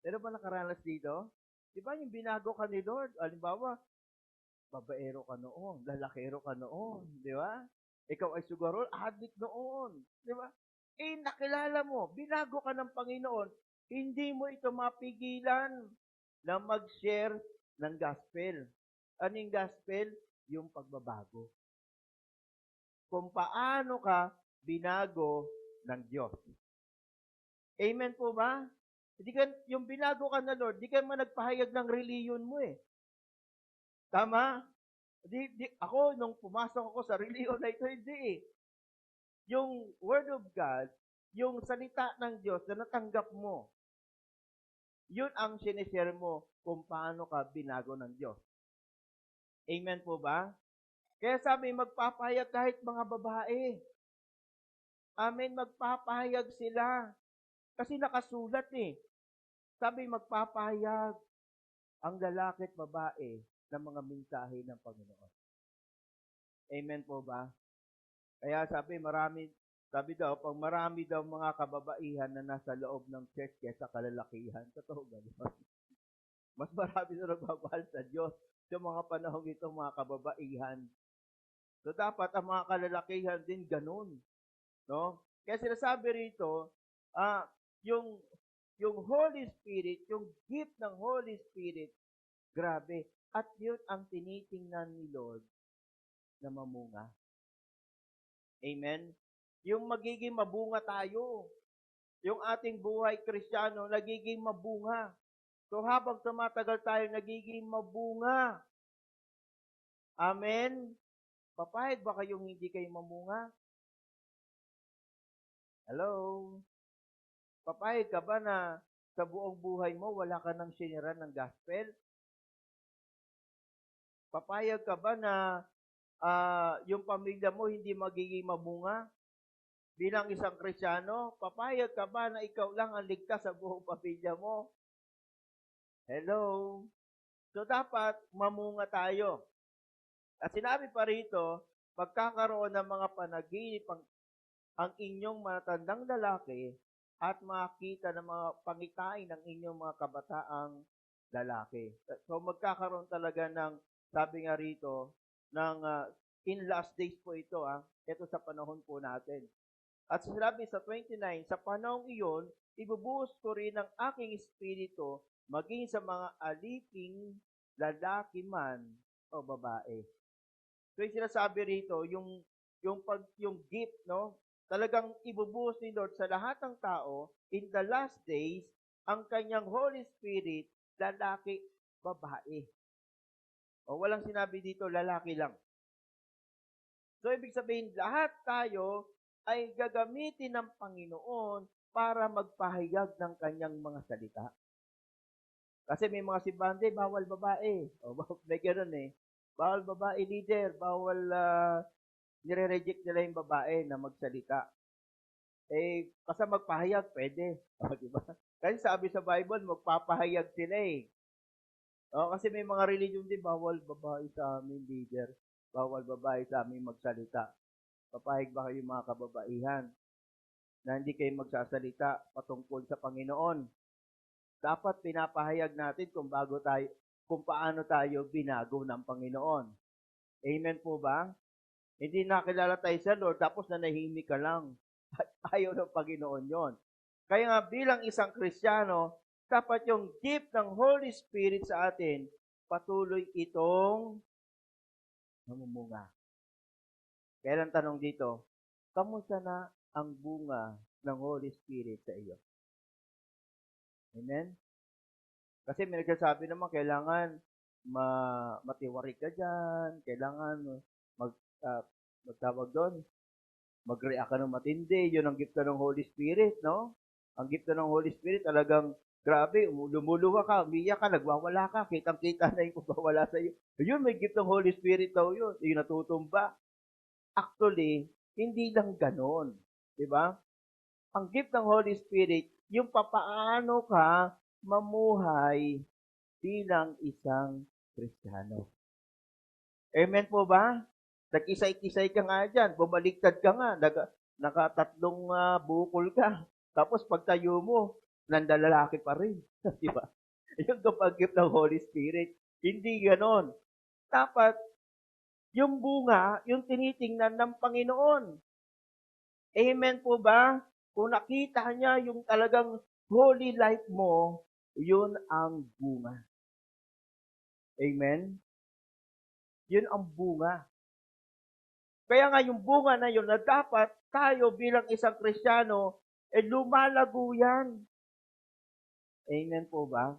Meron ba nakaranas dito? Di ba yung binago ka ni Lord? Halimbawa, babaero ka noon, lalakero ka noon, di ba? Ikaw ay siguro addict noon, di ba? Eh, nakilala mo, binago ka ng Panginoon, hindi mo ito mapigilan na mag-share ng gospel. Anong gospel? Yung pagbabago. Kung paano ka binago ng Diyos. Amen po ba? Hindi ka, yung binago ka na Lord, di ka man nagpahayag ng reliyon mo eh. Tama? Di, di, ako, nung pumasok ako sa reliyon na ito, hindi eh. Yung Word of God, yung salita ng Diyos na natanggap mo, yun ang sinishare mo kung paano ka binago ng Diyos. Amen po ba? Kaya sabi, magpapahayag kahit mga babae. Amen, magpapahayag sila. Kasi nakasulat eh. Sabi, magpapahayag ang lalaki at babae ng mga mensahe ng Panginoon. Amen po ba? Kaya sabi, marami, sabi daw, pag marami daw mga kababaihan na nasa loob ng church kesa kalalakihan, totoo ba? Mas marami na nagmamahal sa Diyos sa mga panahon ito, mga kababaihan. So, dapat ang mga kalalakihan din ganun. No? Kaya sinasabi rito, ah, yung, yung Holy Spirit, yung gift ng Holy Spirit, grabe. At yun ang tinitingnan ni Lord na mamunga. Amen? Yung magiging mabunga tayo. Yung ating buhay kristyano, nagiging mabunga. So habang tumatagal tayo, nagiging mabunga. Amen? Papayag ba kayong hindi kayo mamunga? Hello? Papayag ka ba na sa buong buhay mo, wala ka nang siniran ng gospel? Papayag ka ba na uh, yung pamilya mo hindi magiging mabunga? Bilang isang kristyano, papayag ka ba na ikaw lang ang ligtas sa buong pamilya mo? Hello? So dapat mamunga tayo. At sinabi pa rito, pagkakaroon ng mga panaginip ang, ang inyong matandang lalaki at makita ng mga pangitain ng inyong mga kabataang lalaki. So magkakaroon talaga ng, sabi nga rito, ng uh, in last days po ito, ah, ito sa panahon po natin. At sinabi sa 29, sa panahong iyon, ibubuhos ko rin ang aking espiritu maging sa mga aliping lalaki man o babae. So yung sinasabi rito, yung yung pag yung gift, no? Talagang ibubuhos ni Lord sa lahat ng tao in the last days ang kanyang Holy Spirit, lalaki, babae. O walang sinabi dito, lalaki lang. So ibig sabihin, lahat tayo ay gagamitin ng Panginoon para magpahayag ng kanyang mga salita. Kasi may mga simbande, bawal babae. O, may ganun eh. Bawal babae leader, bawal uh, nire-reject nila yung babae na magsalita. Eh, kasi magpahayag, pwede. O, diba? Kasi sabi sa Bible, magpapahayag sila eh. O, kasi may mga religion din, bawal babae sa amin leader. Bawal babae sa amin magsalita. Papahayag ba kayo mga kababaihan na hindi kayo magsasalita patungkol sa Panginoon? Dapat pinapahayag natin kung bago tayo, kung paano tayo binago ng Panginoon. Amen po ba? Hindi nakilala tayo sa Lord, tapos nanahimik ka lang. Ayaw ng Panginoon yon. Kaya nga bilang isang Kristiyano, dapat yung gift ng Holy Spirit sa atin, patuloy itong namumunga. Kaya lang tanong dito, kamusta na ang bunga ng Holy Spirit sa iyo? Amen? Kasi may nagsasabi naman, kailangan ma matiwarik ka dyan, kailangan mag, uh, magtawag doon, mag-react ka ng matindi, yun ang gift ng Holy Spirit, no? Ang gift ng Holy Spirit talagang grabe, lumuluha ka, umiyak ka, nagwawala ka, kitang-kita na yung pagwawala sa iyo. Yun, may gift ng Holy Spirit daw yun, yung natutumba. Actually, hindi lang ganon. Di ba? Ang gift ng Holy Spirit, yung papaano ka mamuhay bilang isang Kristiyano. Amen po ba? Nag-isay-kisay ka nga dyan, bumaliktad ka nga, nag, nakatatlong uh, bukol ka. Tapos pagtayo mo, nandalalaki pa rin. Di ba? Yung kapag-gift ng Holy Spirit. Hindi ganon. Dapat, yung bunga, yung tinitingnan ng Panginoon. Amen po ba? Kung nakita niya yung talagang holy life mo, yun ang bunga. Amen? Yun ang bunga. Kaya nga yung bunga na yun na dapat tayo bilang isang Kristiyano, eh lumalago yan. Amen po ba?